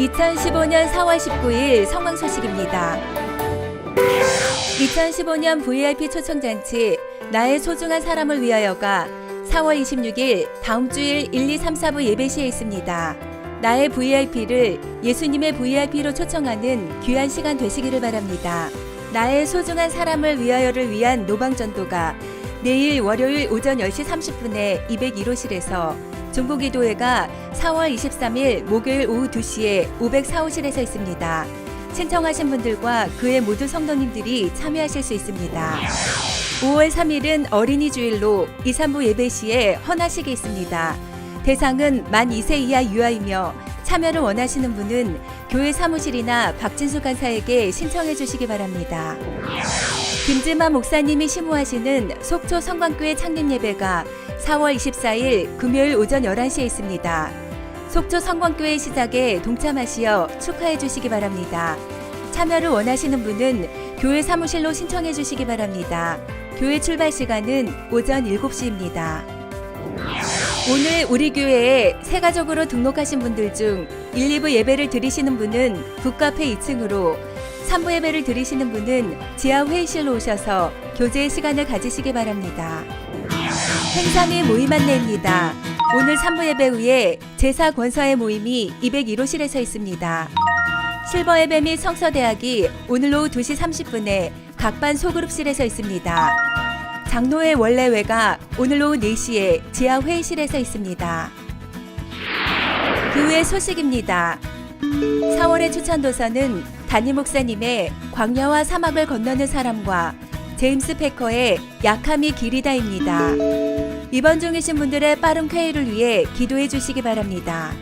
2015년 4월 19일 성황 소식입니다. 2015년 VIP 초청잔치 나의 소중한 사람을 위하여가 4월 26일 다음 주일 1, 2, 3, 4부 예배시에 있습니다. 나의 VIP를 예수님의 VIP로 초청하는 귀한 시간 되시기를 바랍니다. 나의 소중한 사람을 위하여를 위한 노방전도가 내일 월요일 오전 10시 30분에 201호실에서 중보기도회가 4월 23일 목요일 오후 2시에 504호실에서 있습니다. 신청하신 분들과 그의 모두 성도님들이 참여하실 수 있습니다. 5월 3일은 어린이 주일로 2, 3부 예배 시에 헌화식이 있습니다. 대상은 만 2세 이하 유아이며 참여를 원하시는 분은 교회 사무실이나 박진수 간사에게 신청해 주시기 바랍니다. 김지만 목사님이 심호하시는 속초 성광교회 창립 예배가 4월 24일 금요일 오전 11시에 있습니다. 속초 성광교회 시작에 동참하시어 축하해 주시기 바랍니다. 참여를 원하시는 분은 교회 사무실로 신청해 주시기 바랍니다. 교회 출발 시간은 오전 7시입니다. 오늘 우리 교회에 새 가족으로 등록하신 분들 중 1, 2부 예배를 드리시는 분은 북카페 2층으로 3부 예배를 드리시는 분은 지하 회의실로 오셔서 교제의 시간을 가지시기 바랍니다. 행사 및 모임 안내입니다. 오늘 3부 예배 후에 제사 권사의 모임이 201호실에서 있습니다. 실버 예배 및 성서대학이 오늘 오후 2시 30분에 각반 소그룹실에서 있습니다. 장로의 원래회가 오늘 오후 4시에 지하 회의실에서 있습니다. 그 후의 소식입니다. 4월의 추천 도서는 담임 목사님의 광야와 사막을 건너는 사람과 제임스 패커의 약함이 길이다입니다. 입원 중이신 분들의 빠른 쾌유를 위해 기도해 주시기 바랍니다.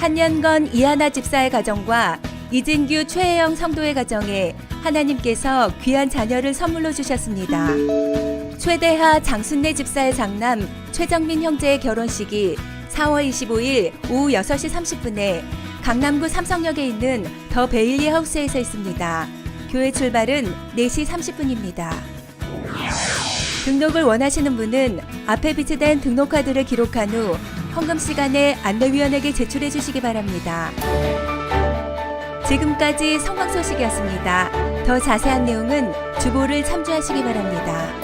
한년건 이하나 집사의 가정과 이진규 최혜영 성도의 가정에 하나님께서 귀한 자녀를 선물로 주셨습니다. 최대하 장순례 집사의 장남 최정민 형제의 결혼식이 4월 25일 오후 6시 30분에 강남구 삼성역에 있는 더 베일리 하우스에서 있습니다. 교회 출발은 4시 30분입니다. 등록을 원하시는 분은 앞에 비치된 등록카드를 기록한 후 헌금 시간에 안내위원에게 제출해 주시기 바랍니다. 지금까지 성황 소식이었습니다. 더 자세한 내용은 주보를 참조하시기 바랍니다.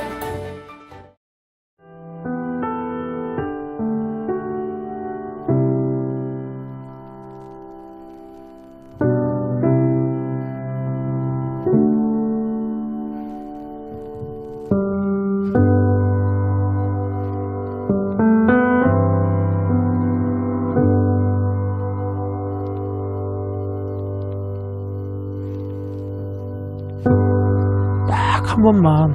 딱 한 번만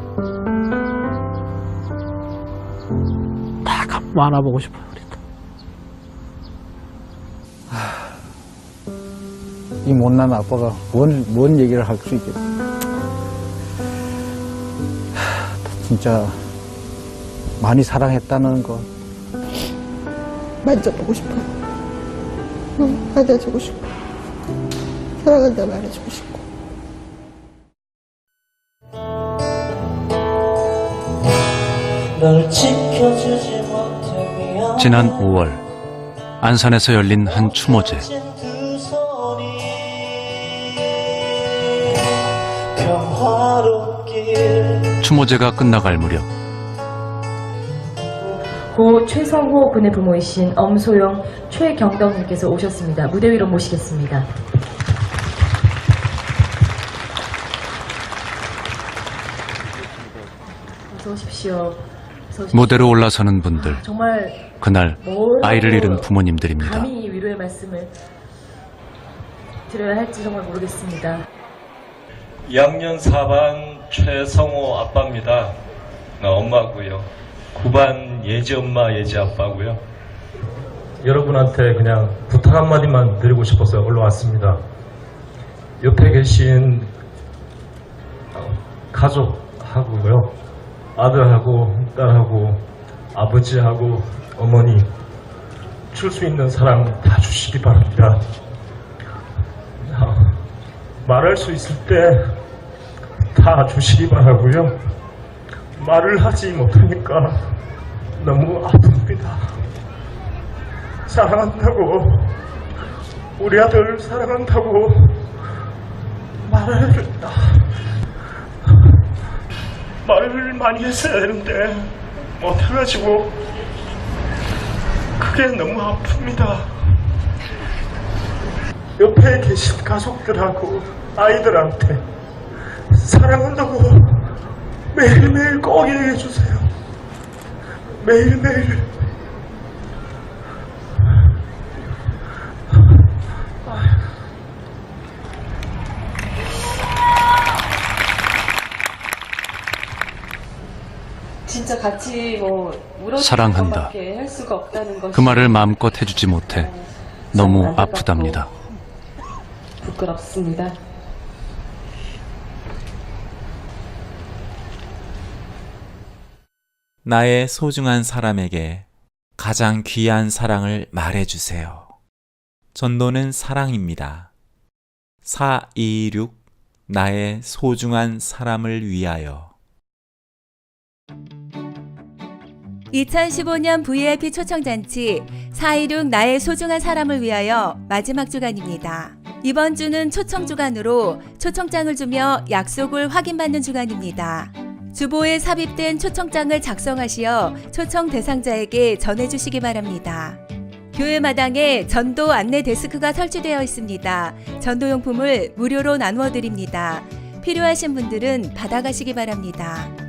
딱 한 번만 안아보고 싶어요 이 못난 아빠가 뭔, 뭔 얘기를 할 수 있겠어. 하, 진짜 많이 사랑했다는 거. 만져보고 싶어. 응, 안아주고 싶고. 사랑한다 말해주고 싶고. 지난 5월 안산에서 열린 한 추모제 추모제가 끝나갈 무렵 고 최성호 군의 부모이신 엄소영 최경덕님께서 오셨습니다. 무대 위로 모시겠습니다. 어서 오십시오. 무대로 올라서는 분들 정말 그날 아이를 잃은 부모님들입니다. 감히 위로의 말씀을 드려야 할지 정말 모르겠습니다. 양년 4반 최성호 아빠입니다. 나 엄마고요. 9반 예지 엄마 예지 아빠고요. 여러분한테 그냥 부탁 한마디만 드리고 싶어서 올라왔습니다. 옆에 계신 어, 가족하고요. 아들하고 딸하고 아버지하고 어머니 줄 수 있는 사랑 다 주시기 바랍니다. 아, 말할 수 있을 때 다 주시기 바라고요. 말을 하지 못하니까 너무 아픕니다. 사랑한다고 우리 아들 사랑한다고 말을 말을 많이 했어야 되는데 못해가지고 그게 너무 아픕니다. 옆에 계신 가족들하고 아이들한테 사랑한다고 매일매일 꼭 얘기해 주세요. 매일매일. 진짜 같이 뭐 사랑한다. 것밖에 할 수가 없다는 것이 그 말을 마음껏 해주지 못해 너무 참 안타깝고 아프답니다. 부끄럽습니다. 나의 소중한 사람에게 가장 귀한 사랑을 말해주세요. 전도는 사랑입니다. 426 나의 소중한 사람을 위하여 2015년 VIP 초청잔치 416 나의 소중한 사람을 위하여 마지막 주간입니다. 이번 주는 초청 주간으로 초청장을 주며 약속을 확인받는 주간입니다. 주보에 삽입된 초청장을 작성하시어 초청 대상자에게 전해주시기 바랍니다. 교회 마당에 전도 안내 데스크가 설치되어 있습니다. 전도용품을 무료로 나누어 드립니다. 필요하신 분들은 받아가시기 바랍니다.